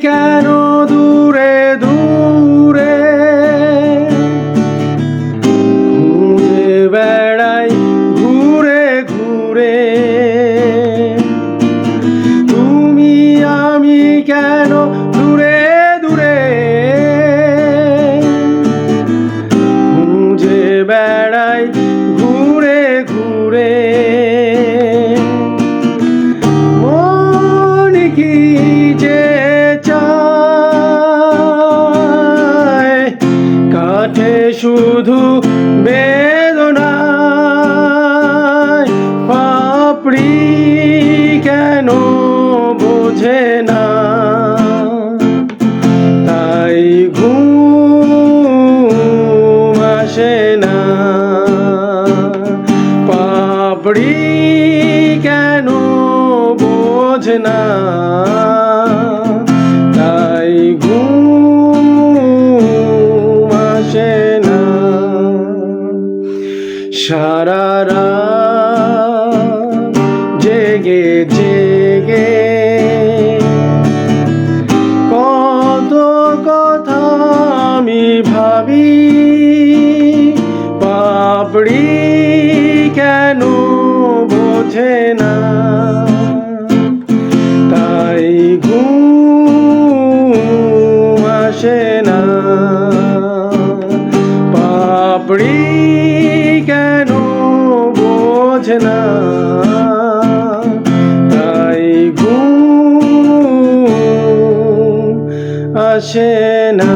কেন দূরে দূরে? ঘুরে বেড়াই ঘুরে ঘুরে। তুমি আমি কেন দূরে দূরে? খুঁজে বেড়াই শুধু বেদনায়। পাপড়ি কেন বোঝে না? তাই ঘুম আসে না। পাপড়ি কেন বোঝে না? সারা রাত জেগে জেগে কত কথা আমি ভাবি, পাপড়ি কেন বোঝে না? তাই ঘুম আসে না। পাপড়ি বোঝে না। তাই ঘুম আসে না।